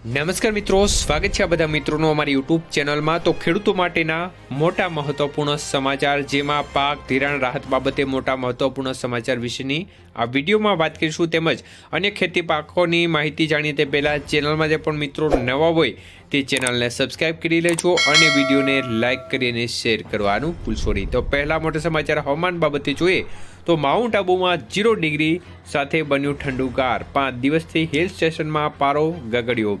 નમસ્કાર મિત્રો, સ્વાગત છે આ બધા મિત્રોનું અમારી યુટ્યુબ ચેનલમાં. તો ખેડૂતો માટેના મોટા મહત્વપૂર્ણ સમાચાર, જેમાં પાક, ધિરાણ, રાહત બાબતે મોટા મહત્વપૂર્ણ સમાચાર વિશેની આ વિડીયોમાં વાત કરીશું તેમજ અન્ય ખેતી પાકોની માહિતી જાણીએ તે પહેલાં ચેનલમાં જે પણ મિત્રો નવા હોય, તે ચેનલને સબસ્ક્રાઈબ કરી લેજો અને વિડીયોને લાઇક કરી અને શેર કરવાનું ભૂલશો નહીં. તો પહેલાં મોટા સમાચાર હવામાન બાબતે જોઈએ તો માઉન્ટ આબુમાં જીરો ડિગ્રી સાથે બન્યું ઠંડુગાર પાંચ દિવસથી હિલ સ્ટેશનમાં પારો ગગડ્યો.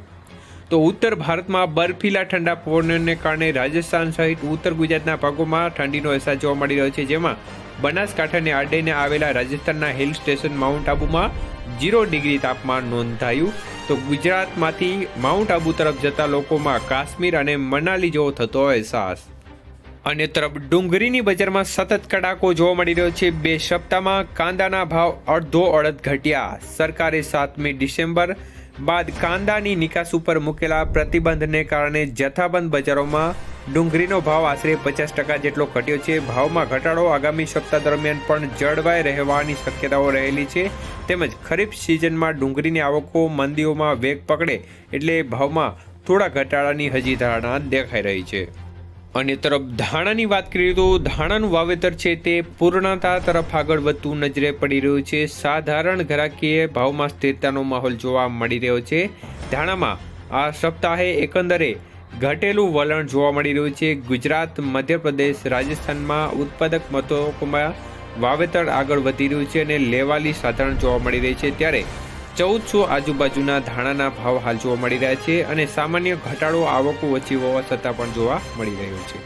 તો ઉત્તર ભારતમાં બર્ફીલા ઠંડા પવનને કારણે રાજસ્થાન સહિત ઉત્તર ગુજરાતના ભાગોમાં ઠંડીનો અહેસાસ જોવા મળી રહ્યો છે. જેમાં બનાસકાંઠાને આડેને આવેલા રાજસ્થાનના હિલ સ્ટેશન માઉન્ટ આબુમાં જીરો ડિગ્રી તાપમાન નોંધાયું. તો ગુજરાતમાંથી માઉન્ટ આબુ તરફ જતા લોકોમાં કાશ્મીર અને મનાલી જેવો થતો અહેસાસ. અન્ય તરફ ડુંગળીની બજારમાં સતત કડાકો જોવા મળી રહ્યો છે. બે સપ્તાહમાં કાંદાના ભાવ અડધો અડધ ઘટ્યા. સરકારે સાતમી ડિસેમ્બર બાદ કાંદાની નિકાસ ઉપર મૂકેલા પ્રતિબંધને કારણે જથ્થાબંધ બજારોમાં ડુંગળીનો ભાવ આશરે પચાસ ટકા જેટલો ઘટ્યો છે. ભાવમાં ઘટાડો આગામી સપ્તાહ દરમિયાન પણ જળવાઈ રહેવાની શક્યતાઓ રહેલી છે. તેમજ ખરીફ સિઝનમાં ડુંગળીની આવકો મંદીઓમાં વેગ પકડે એટલે ભાવમાં થોડા ઘટાડાની હજી ધારણા દેખાઈ રહી છે. અન્ય તરફ ધાણાની વાત કરીએ તો ધાણાનું વાવેતર છે તે પૂર્ણતા તરફ આગળ વધતું નજરે પડી રહ્યું છે. સાધારણ ઘરાકીય ભાવમાં સ્થિરતાનો માહોલ જોવા મળી રહ્યો છે. ધાણામાં આ સપ્તાહે એકંદરે ઘટેલું વલણ જોવા મળી રહ્યું છે. ગુજરાત, મધ્યપ્રદેશ, રાજસ્થાનમાં ઉત્પાદક મથકોમાં વાવેતર આગળ વધી રહ્યું છે અને લેવાલી સાધારણ જોવા મળી રહી છે. ત્યારે ચૌદસો આજુબાજુના ધાણાના ભાવ હાલ જોવા મળી રહ્યા છે અને સામાન્ય ઘટાડો આવકો ઓછી હોવા છતાં પણ જોવા મળી રહ્યો છે.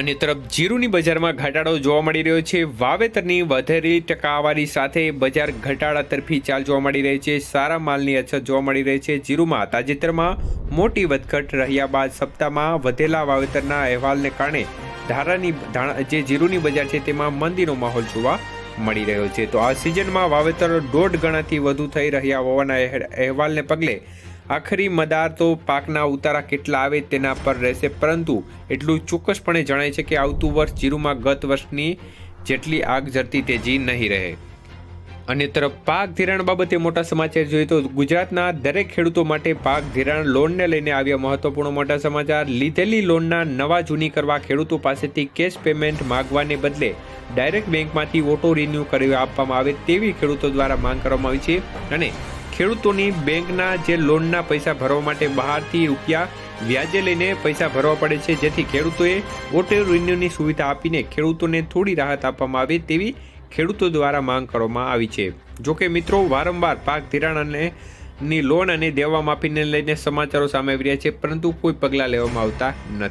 અન્ય તરફ જીરુની બજારમાં ઘટાડો જોવા મળી રહ્યો છે. વાવેતરની વધેલી ટકાવારી સાથે બજાર ઘટાડા તરફી ચાલ જોવા મળી રહી છે. સારા માલની અછત જોવા મળી રહી છે. જીરુમાં તાજેતરમાં મોટી વધઘટ રહ્યા બાદ સપ્તાહમાં વધેલા વાવેતરના અહેવાલને કારણે ધારાની જે જીરુની બજાર છે તેમાં મંદીનો માહોલ જોવા મળી રહ્યો છે. તો આ સિઝનમાં વાવેતર દોઢ ગણાથી વધુ થઈ રહ્યા હોવાના અહેવાલને પગલે આખરી મદાર તો પાકના ઉતારા કેટલા આવે તેના પર રહેશે. પરંતુ એટલું ચોક્કસપણે જણાય છે કે આવતું વર્ષ જીરુમાં ગત વર્ષની જેટલી આગ ઝરતી તેજી નહીં રહે. અન્ય તરફ પાક ધિરાણ બાબતે મોટા સમાચાર જોઈએ તો ગુજરાતના દરેક ખેડૂતો માટે પાક ધિરાણ લોનને લઈને આવ્યા મહત્વપૂર્ણ મોટા સમાચાર. લીધેલી લોનના નવા જૂની કરવા ખેડૂતો પાસેથી કેશ પેમેન્ટ માગવાને બદલે ડાયરેક્ટ બેંકમાંથી ઓટો રિન્યૂ કરી આપવામાં આવે તેવી ખેડૂતો દ્વારા માંગ કરવામાં આવી છે. અને ખેડૂતોની બેંકના જે લોનના પૈસા ભરવા માટે બહારથી રૂપિયા વ્યાજે લઈને પૈસા ભરવા પડે છે, જેથી ખેડૂતોએ ઓટો રિન્યૂની સુવિધા આપીને ખેડૂતોને થોડી રાહત આપવામાં આવે તેવી ખેડૂતો દ્વારા માંગ કરવામાં આવી છે. જોકે મિત્રો, વારંવાર પાક ધિરાણને ની લોન અને દેવા માફીને લઈને સમાચારો સામે આવી રહ્યા છે, પરંતુ કોઈ પગલાં લેવામાં આવતા નથી.